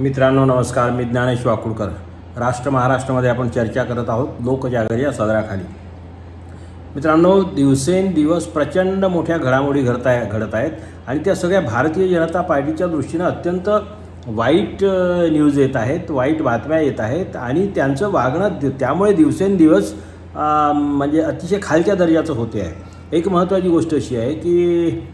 मित्रांनो नमस्कार. मी ज्ञानेश वाकुळकर राष्ट्र महाराष्ट्रामध्ये आपण चर्चा करत आहोत लोकजागर या सदराखाली. मित्रांनो दिवसेंदिवस प्रचंड मोठ्या घडामोडी घडत आहे घडत आहेत आणि त्या सगळ्या भारतीय जनता पार्टीच्या दृष्टीनं अत्यंत वाईट न्यूज येत आहेत वाईट बातम्या येत आहेत आणि त्यांचं वागणं दि- त्यामुळे दिवसेंदिवस म्हणजे अतिशय खालच्या दर्जाचं होते आहे. एक महत्त्वाची गोष्ट अशी आहे की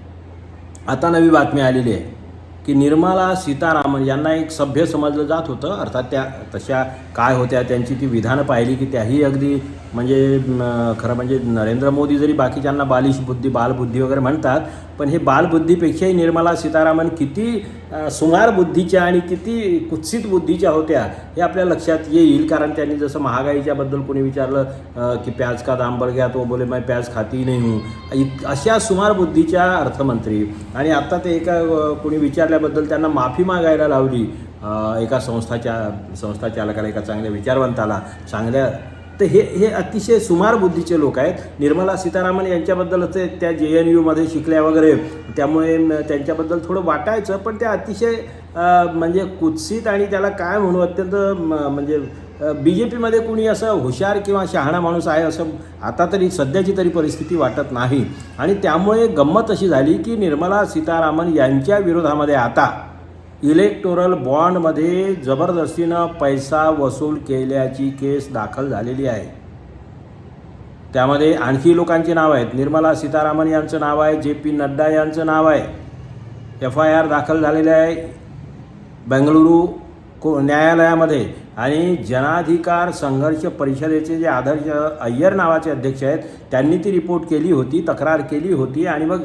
आता नवी बातमी आलेली आहे. की निर्मला सीतारामन यांना एक सभ्य समजलं जात होतं अर्थात त्या तशा काय होत्या त्यांची ती विधानं पाहिली की त्याही अगदी म्हणजे खरं म्हणजे नरेंद्र मोदी जरी बाकीच्यांना बालिश बुद्धी बालबुद्धी वगैरे म्हणतात पण हे बालबुद्धीपेक्षाही निर्मला सीतारामन किती सुमार बुद्धीच्या आणि किती कुत्सित बुद्धीच्या होत्या हे आपल्या लक्षात येईल. कारण त्यांनी जसं महागाईच्याबद्दल कोणी विचारलं की प्याज का दाम बढ़ गया तो बोले मैं प्याज खाती नाही हूँ. इत अशा सुमार बुद्धीच्या अर्थमंत्री. आणि आत्ता ते एका कोणी विचारल्याबद्दल त्यांना माफी मागायला लावली एका संस्थाच्या संस्था चालकाला एका चांगल्या विचारवंताला चांगल्या तर हे हे अतिशय सुमार बुद्धीचे लोक आहेत. निर्मला सीतारामन यांच्याबद्दल ते त्या जे एन यूमध्ये शिकल्या वगैरे. त्यामुळे त्यांच्याबद्दल थोडं वाटायचं पण त्या अतिशय म्हणजे कुत्सित आणि त्याला काय म्हणू अत्यंत म, म्हणजे बी जे पीमध्ये कुणी असं हुशार किंवा शहाणा माणूस आहे असं आता तरी सध्याची तरी परिस्थिती वाटत नाही. आणि त्यामुळे गंमत अशी झाली की निर्मला सीतारामन यांच्या विरोधामध्ये आता इलेक्टोरल बॉन्डमध्ये जबरदस्तीनं पैसा वसूल केल्याची केस दाखल झालेली आहे. त्यामध्ये आणखी लोकांची नावं आहेत. निर्मला सीतारामन यांचं नाव आहे. जे पी नड्डा यांचं नाव आहे. एफ आय आर दाखल झालेले आहे. बेंगळुरू को न्यायालयामध्ये. आणि जनाधिकार संघर्ष परिषदेचे जे आदर्श अय्यर नावाचे अध्यक्ष आहेत त्यांनी ती रिपोर्ट केली होती तक्रार केली होती आणि मग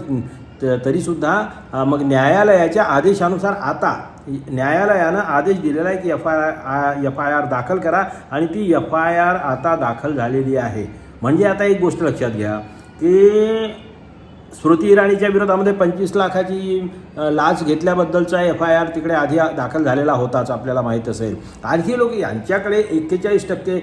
तरीसुद्धा मग न्यायालयाच्या आदेशानुसार आता न्यायालयानं आदेश दिलेला आहे की F I R F I R दाखल करा आणि ती एफ आय आर आता दाखल झालेली आहे. म्हणजे आता एक गोष्ट लक्षात घ्या की स्मृती इराणीच्या विरोधामध्ये पंचवीस लाखाची लाच घेतल्याबद्दलचा एफ आय आर तिकडे आधी दाखल झालेला होताच आपल्याला माहीत असेल. आणखी लोक यांच्याकडे एक्केचाळीस टक्के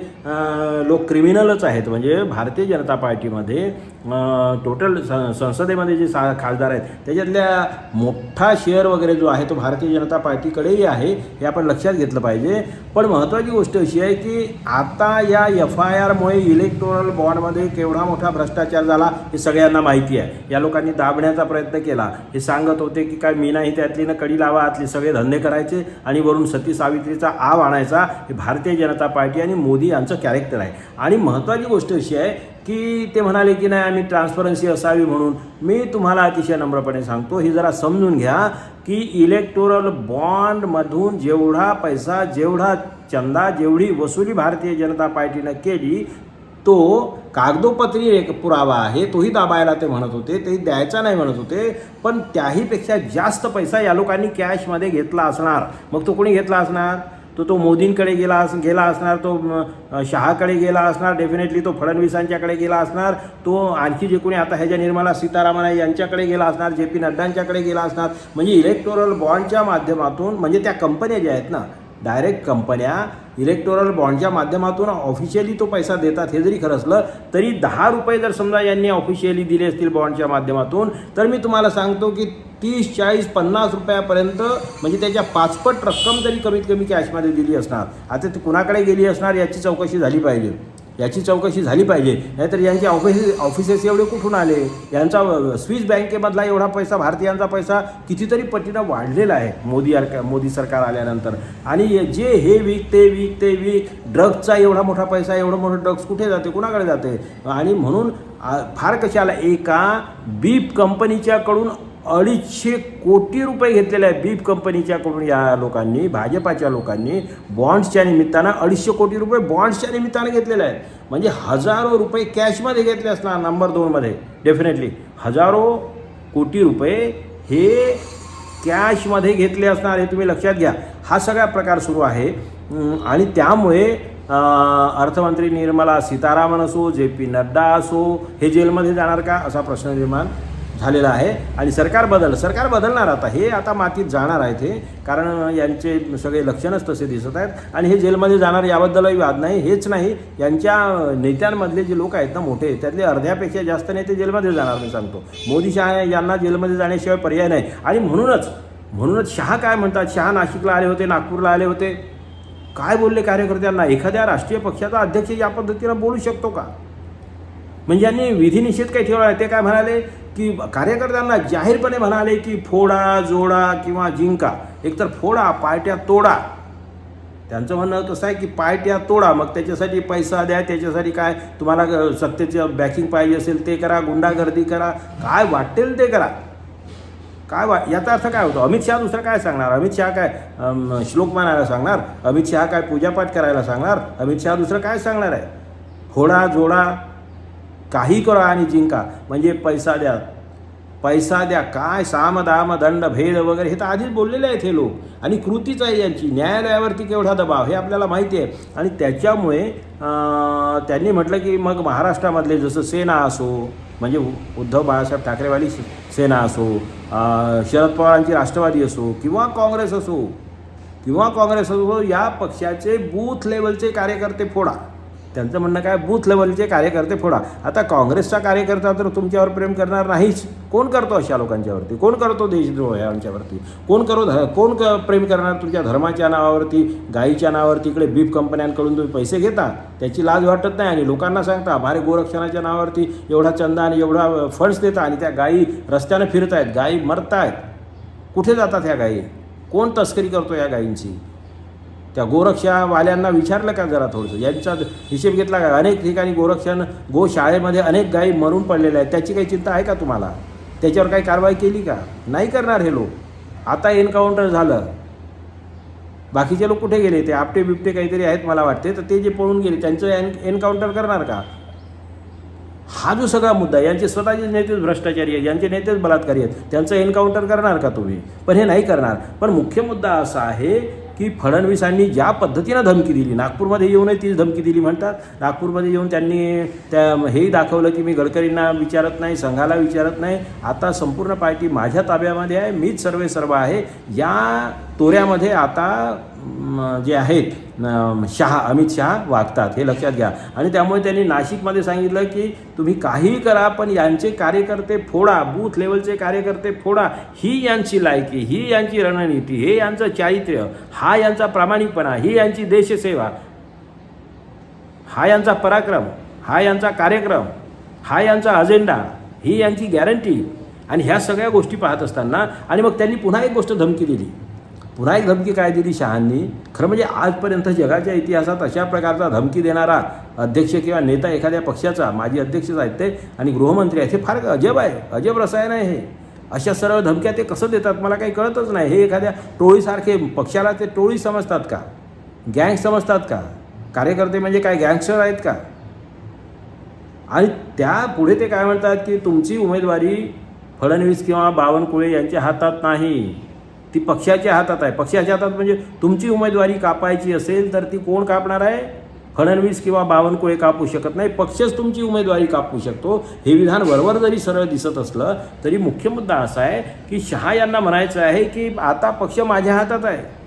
लोक क्रिमिनलच आहेत. म्हणजे भारतीय जनता पार्टीमध्ये टोटल संसदेमध्ये जे सा खासदार आहेत त्याच्यातल्या मोठा शेअर वगैरे जो आहे तो भारतीय जनता पार्टीकडेही आहे हे आपण लक्षात घेतलं पाहिजे. पण महत्त्वाची गोष्ट अशी आहे की आता या एफ आय आरमुळे इलेक्टोरल बॉन्डमध्ये केवढा मोठा भ्रष्टाचार झाला हे सगळ्यांना माहिती आहे. या लोकांनी दाबण्याचा प्रयत्न केला. हे सांगत होते की काय मी नाही त्यातली ना कडी लावा आतले सगळे धंदे करायचे आणि वरून सती सावित्रीचा आव आणायचा हे भारतीय जनता पार्टी आणि मोदी यांचं कॅरेक्टर आहे. आणि महत्त्वाची गोष्ट अशी आहे की ते म्हणाले की नाही आम्ही ट्रान्सपरन्सी असावी म्हणून. मी तुम्हाला अतिशय नम्रपणे सांगतो हे जरा समजून घ्या की इलेक्टोरल बॉन्डमधून जेवढा पैसा जेवढा चंदा जेवढी वसुली भारतीय जनता पार्टीनं केली तो कागदोपत्री एक पुरावा आहे तोही दाबायला ते म्हणत होते ते द्यायचा नाही म्हणत होते पण त्याहीपेक्षा जास्त पैसा या लोकांनी कॅशमध्ये घेतला असणार. मग तो कोणी घेतला असणार? तो तो मोदींकडे गेला अस गेला असणार तो शहाकडे गेला असणार डेफिनेटली तो फडणवीसांच्याकडे गेला असणार तो आणखी जे कोणी आता ह्याच्या निर्मला सीतारामन आहे यांच्याकडे गेला असणार जे पी नड्डांच्याकडे गेला असणार म्हणजे इलेक्टोरल बॉन्डच्या माध्यमातून म्हणजे त्या कंपन्या ज्या आहेत ना डायरेक्ट कंपन्या इलेक्टोरल बॉन्डच्या माध्यमातून ऑफिशियली तो पैसा देतात. हे जरी खरं असलं तरी दहा रुपये जर समजा यांनी ऑफिशियली दिले असतील बॉन्डच्या माध्यमातून तर मी तुम्हाला सांगतो की तीस चाळीस पन्नास रुपयापर्यंत म्हणजे त्याच्या पाचपट रक्कम तरी कमीत कमी कॅशमध्ये दिली असणार आता ती कुणाकडे गेली असणार याची चौकशी झाली पाहिजे. याची चौकशी झाली पाहिजे. नाहीतर यांचे ऑफिसेस ऑफिसेस एवढे कुठून आले? यांचा स्विस बँकेमधला एवढा पैसा भारतीयांचा पैसा कितीतरी पटीनं वाढलेला आहे मोदी मोदी सरकार आल्यानंतर. आणि जे हे वीक ते वीक ते वीक ड्रग्सचा एवढा मोठा पैसा एवढं मोठं ड्रग्स कुठे जाते? कुणाकडे जाते? आणि म्हणून फार कशाला एका बीप कंपनीच्याकडून अडीचशे कोटी रुपये घेतलेले आहे बीप कंपनीच्याकडून या लोकांनी भाजपाच्या लोकांनी. बॉन्ड्सच्या निमित्तानं अडीचशे कोटी रुपये बॉन्ड्सच्या निमित्तानं घेतलेले आहेत. म्हणजे हजारो रुपये कॅशमध्ये घेतले असणार नंबर दोनमध्ये डेफिनेटली. हजारो कोटी रुपये हे कॅशमध्ये घेतले असणार हे तुम्ही लक्षात घ्या. हा सगळा प्रकार सुरू आहे. आणि त्यामुळे अर्थमंत्री निर्मला सीतारामन असो जे पी नड्डा असो हे जेलमध्ये जाणार का? असा प्रश्न निर्माण झालेला आहे. आणि सरकार बदल सरकार बदलणार आता. हे आता मातीत जाणार आहेत हे. कारण यांचे सगळे लक्षणच तसे दिसत आहेत. आणि हे जेलमध्ये जाणार याबद्दलही वाद नाही हेच नाही. यांच्या नेत्यांमधले जे लोक आहेत ना मोठे त्यातले अर्ध्यापेक्षा जास्त नेते जेलमध्ये जाणार मी सांगतो. मोदी शहा यांना जेलमध्ये जाण्याशिवाय पर्याय नाही. आणि म्हणूनच म्हणूनच शहा काय म्हणतात? शहा नाशिकला आले होते नागपूरला आले होते. काय बोलले कार्यकर्त्यांना? एखाद्या राष्ट्रीय पक्षाचा अध्यक्ष या पद्धतीनं बोलू शकतो का? म्हणजे यांनी विधिनिषेध काही ठेवला आहे ते काय म्हणाले? की कार्यकर्त्यांना जाहीरपणे म्हणाले की फोडा जोडा किंवा जिंका. एकतर फोडा पार्ट्या तोडा. त्यांचं म्हणणं तसं आहे की पार्ट्या तोडा. मग त्याच्यासाठी पैसा द्या त्याच्यासाठी काय? तुम्हाला सत्तेचं बॅकिंग पाहिजे असेल ते करा गुंडागर्दी करा. काय वाटेल ते करा. काय वा याचा अर्थ काय होतो? अमित शहा दुसरं काय सांगणार? अमित शहा काय श्लोक म्हणायला सांगणार? अमित शहा काय पूजापाठ करायला सांगणार? अमित शहा दुसरं काय सांगणार आहे? फोडा जोडा काही करा आणि जिंका. म्हणजे पैसा द्या. पैसा द्या. काय साम दाम दंड भेद वगैरे हे तर आधीच बोललेले आहेत हे लोक. आणि कृतीच आहे यांची. न्यायालयावरती केवढा दबाव हे आपल्याला माहिती आहे. आणि त्याच्यामुळे त्यांनी म्हटलं की मग महाराष्ट्रामधले जसं सेना असो म्हणजे उ- उद्धव बाळासाहेब ठाकरेवाली सेना असो शरद पवारांची राष्ट्रवादी असो किंवा काँग्रेस असो किंवा काँग्रेस असो या पक्षाचे बूथ लेवलचे कार्यकर्ते फोडा. त्यांचं म्हणणं काय? बूथ लेवलचे कार्यकर्ते फोडा. आता काँग्रेसचा कार्यकर्ता तर तुमच्यावर प्रेम करणार नाहीच. कोण करतो अशा लोकांच्यावरती? कोण करतो देशद्रोह यांच्यावरती? कोण करो ध कोण क प्रेम करणार तुमच्या धर्माच्या नावावरती गाईच्या नावावरती इकडे बीफ कंपन्यांकडून तुम्ही पैसे घेता? त्याची लाज वाटत नाही आणि लोकांना सांगता भारे गोरक्षणाच्या नावावरती एवढा चंदा आणि एवढा फंड्स देता आणि त्या गायी रस्त्यानं फिरत आहेत गायी आहेत कुठे जातात ह्या गायी कोण तस्करी करतो या गायींची त्या गोरक्षावाल्यांना विचारलं का जरा थोडंसं? यांचा हिशेब घेतला का? अनेक ठिकाणी गोरक्षण गोशाळेमध्ये अनेक गायी मरून पडलेल्या आहेत. त्याची काही चिंता आहे का तुम्हाला? त्याच्यावर काही कारवाई केली का? नाही करणार हे लोक. आता एन्काउंटर झालं. बाकीचे लोक कुठे गेले? ते आपटे बिपटे काहीतरी आहेत मला वाटते. तर ते जे पळून गेले त्यांचं एन एन्काउंटर करणार का? हा जो सगळा मुद्दा यांचे स्वतःचे नेतेच भ्रष्टाचारी आहेत यांचे नेतेच बलात्कारी आहेत. त्यांचं एन्काउंटर करणार का तुम्ही? पण हे नाही करणार. पण मुख्य मुद्दा असा आहे की फडणवीसांनी ज्या पद्धतीनं धमकी दिली नागपूरमध्ये येऊनही तीच धमकी दिली म्हणतात. नागपूरमध्ये येऊन त्यांनी त्या हेही दाखवलं की मी गडकरींना विचारत नाही संघाला विचारत नाही. आता संपूर्ण पार्टी माझ्या ताब्यामध्ये आहे मीच सर्वे सर्व आहे. या तोऱ्यामध्ये आता जे आहेत शहा अमित शहा वागतात हे लक्षात घ्या. आणि त्यामुळे त्यांनी नाशिकमध्ये सांगितलं की तुम्ही काहीही करा पण यांचे कार्यकर्ते फोडा बूथ लेवलचे कार्यकर्ते फोडा. ही यांची लायकी ही यांची रणनीती हे यांचं चारित्र्य हा यांचा प्रामाणिकपणा ही यांची देशसेवा हा यांचा पराक्रम हा यांचा कार्यक्रम हा यांचा अजेंडा ही यांची गॅरंटी आणि ह्या सगळ्या गोष्टी पाहत असताना आणि मग त्यांनी पुन्हा एक गोष्ट धमकी दिली. पुन्हा एक धमकी काय दिली शहांनी? खरं म्हणजे आजपर्यंत जगाच्या इतिहासात अशा प्रकारचा धमकी देणारा अध्यक्ष किंवा नेता एखाद्या पक्षाचा माजी अध्यक्षच आहेत ते आणि गृहमंत्री आहेत हे फार अजब आहे. अजब रसायन आहे हे. अशा सरळ धमक्या ते कसं देतात मला काही कळतच नाही. हे एखाद्या टोळीसारखे पक्षाला ते टोळी समजतात का? गँग समजतात का? कार्यकर्ते म्हणजे काय गँगस्टर आहेत का? आणि त्या पुढे ते काय म्हणतात की तुमची उमेदवारी फडणवीस किंवा बावनकुळे यांच्या हातात नाही. ती पक्षाच्या हातात आहे. पक्षाच्या हातात म्हणजे तुमची उमेदवारी कापायची असेल तर ती कोण कापणार आहे? फडणवीस किंवा बावनकुळे कापू शकत नाही. पक्षच तुमची उमेदवारी कापू शकतो. हे विधान वरवर जरी सरळ दिसत असलं तरी मुख्य मुद्दा असा आहे की शहा यांना म्हणायचं आहे की आता पक्ष माझ्या हातात आहे.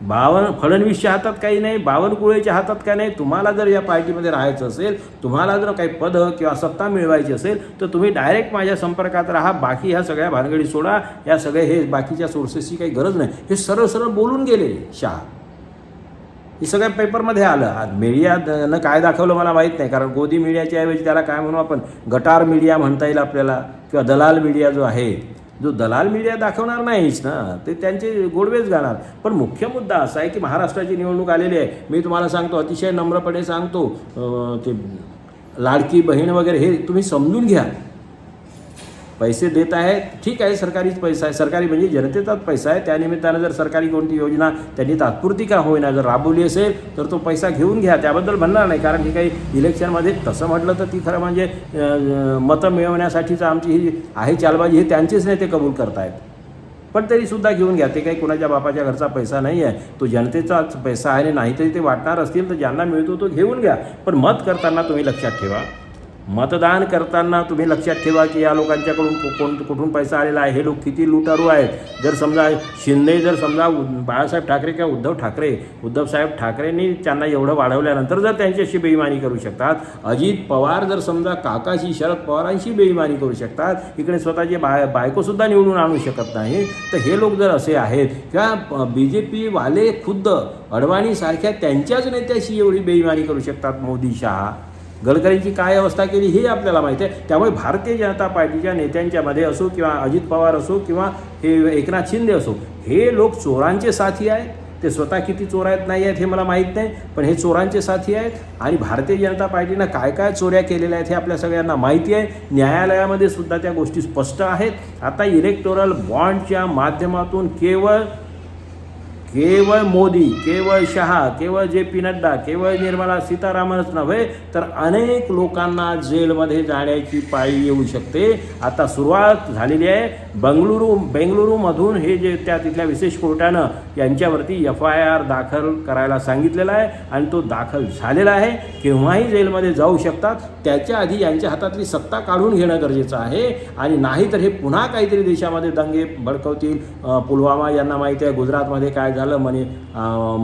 बावन फडणवीसच्या हातात काही नाही बावनकुळेच्या हातात काही नाही. तुम्हाला जर या पार्टीमध्ये राहायचं असेल तुम्हाला जर काही पदं किंवा सत्ता मिळवायची असेल तर तुम्ही डायरेक्ट माझ्या संपर्कात राहा. बाकी ह्या सगळ्या भानगडी सोडा. या सगळे हे बाकीच्या सोर्सेसची काही गरज नाही. हे सरळ सरळ बोलून गेले शहा. हे सगळ्या पेपरमध्ये आलं. आज मीडियानं काय दाखवलं मला माहीत नाही. कारण गोदी मीडियाच्या ऐवजी त्याला काय म्हणू आपण? गटार मीडिया म्हणता येईल आपल्याला. किंवा दलाल मीडिया जो आहे जो दलाल मीडिया दाखवणार नाहीच ना ते त्यांचे गोडवेच घालणार. पण मुख्य मुद्दा असा आहे की महाराष्ट्राची निवडणूक आलेली आहे. मी तुम्हाला सांगतो अतिशय नम्रपणे सांगतो ते लाडकी बहीण वगैरे हे तुम्ही समजून घ्या. पैसे देत आहेत ठीक आहे सरकारीच पैसा आहे. सरकारी म्हणजे जनतेचाच पैसा आहे. त्यानिमित्तानं जर सरकारी कोणती योजना त्यांनी तात्पुरती का होईना जर राबवली असेल तर तो पैसा घेऊन घ्या. त्याबद्दल म्हणणार नाही कारण की काही इलेक्शनमध्ये तसं म्हटलं तर ती खरं म्हणजे मतं मिळवण्यासाठीचं आमची ही आहे चालबाजी हे त्यांचेच नेते कबूल करतायत. पण तरीसुद्धा घेऊन घ्या. ते काही कुणाच्या बापाच्या घरचा पैसा नाही आहे. तो जनतेचाच पैसा आहे आणि नाहीतरी ते वाटणार असतील तर ज्यांना मिळतो तो घेऊन घ्या. पण मत करताना तुम्ही लक्षात ठेवा. मतदान करताना तुम्ही लक्षात ठेवा की या लोकांच्याकडून को- कोण कुठून पैसा आलेला आहे? हे लोक किती लुटारू आहेत? जर समजा शिंदे जर समजा उ- बाळासाहेब ठाकरे किंवा उद्धव ठाकरे उद्धवसाहेब ठाकरेंनी त्यांना एवढं वाढवल्यानंतर जर त्यांच्याशी बेईमानी करू शकतात अजित पवार जर समजा काकाशी शरद पवारांशी बेईमानी करू शकतात इकडे स्वतःची बाय बायकोसुद्धा निवडून आणू शकत नाही तर हे लोक जर असे आहेत किंवा बी जे पीवाले खुद्द अडवाणीसारख्या त्यांच्याच नेत्याशी एवढी बेईमानी करू शकतात मोदी शहा? गडकरींची काय अवस्था केली हे आपल्याला माहिती आहे. त्यामुळे भारतीय जनता पार्टीच्या नेत्यांच्यामध्ये असो किंवा अजित पवार असो किंवा हे एकनाथ शिंदे असो हे लोक चोरांचे साथी आहेत. ते स्वतः किती चोर आहेत नाही आहेत हे मला माहीत नाही पण हे चोरांचे साथी आहेत आणि भारतीय जनता पार्टीनं काय काय चोऱ्या केलेल्या आहेत हे आपल्या सगळ्यांना माहिती आहे. न्यायालयामध्ये सुद्धा त्या गोष्टी स्पष्ट आहेत. आता इलेक्टोरल बॉन्डच्या माध्यमातून केवळ केवळ मोदी केवळ शहा केवळ जे पी नड्डा केवळ निर्मला सीतारामनच नव्हे तर अनेक लोकांना जेलमध्ये जाण्याची पाळी येऊ शकते. आता सुरुवात झालेली आहे. बंगळुरू बेंगलुरूमधून हे जे त्या तिथल्या विशेष कोर्टानं यांच्यावरती एफ आय आर दाखल करायला सांगितलेला आहे आणि तो दाखल झालेला आहे. केव्हाही जेलमध्ये जाऊ शकतात. त्याच्या आधी यांच्या हातातली सत्ता काढून घेणं गरजेचं आहे. आणि नाही तर हे पुन्हा काहीतरी देशामध्ये दंगे भडकवतील. पुलवामा यांना माहिती आहे गुजरातमध्ये काय झालं? मणि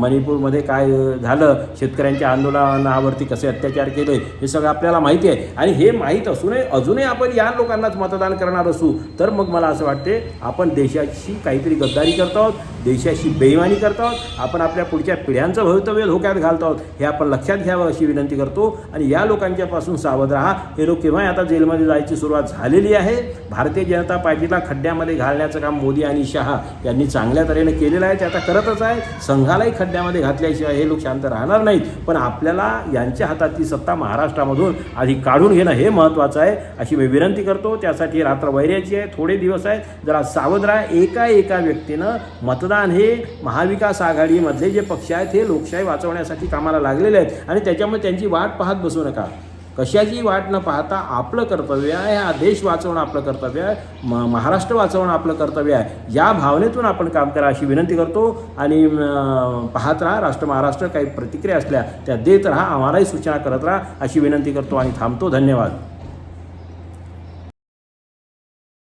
मणिपूरमध्ये काय झालं? शेतकऱ्यांच्या आंदोलनावरती कसे अत्याचार केले? हे सगळं आपल्याला माहिती आहे. आणि हे माहीत असूनही अजूनही आपण या लोकांनाच मतदान करणार असू. तर मग मला असं वाटते आपण देशाशी काहीतरी गद्दारी करतो आहोत देशाशी बेईमानी करत आहोत आपण आपल्या पुढच्या पिढ्यांचं भवितव्य धोक्यात घालत आहोत हे आपण लक्षात घ्यावं अशी विनंती करतो. आणि या लोकांच्यापासून सावध राहा. हे लोक केव्हाही आता जेलमध्ये जायची सुरुवात झालेली आहे. भारतीय जनता पार्टीला खड्ड्यामध्ये घालण्याचं काम मोदी आणि शहा यांनी चांगल्या तऱ्हेने केलेलं आहे. ते आता करतच आहे. संघालाही खड्ड्यामध्ये घातल्याशिवाय हे लोक शांत राहणार नाहीत. पण आपल्याला यांच्या हातातली सत्ता महाराष्ट्रामधून आधी काढून घेणं हे महत्त्वाचं आहे. अशी मी विनंती करतो. त्यासाठी रात्र वैर्याची आहे. थोडे दिवस आहेत. जरा सावध राहा. एका एका व्यक्तीनं मतदान हे महाविकास आघाडीमधले जे पक्ष आहेत हे लोकशाही वाचवण्यासाठी कामाला लागलेले आहेत. आणि त्याच्यामुळे त्यांची वाट पाहत बसू नका. कशाची वाट न पाहता आपलं कर्तव्य आहे हा देश वाचवणं आपलं कर्तव्य आहे म महाराष्ट्र वाचवणं आपलं कर्तव्य आहे. या भावनेतून आपण काम करा अशी विनंती करतो आणि पाहत राहा राष्ट्र महाराष्ट्र काही प्रतिक्रिया असल्या त्या देत राहा आम्हालाही सूचना करत राहा अशी विनंती करतो आणि थांबतो. धन्यवाद.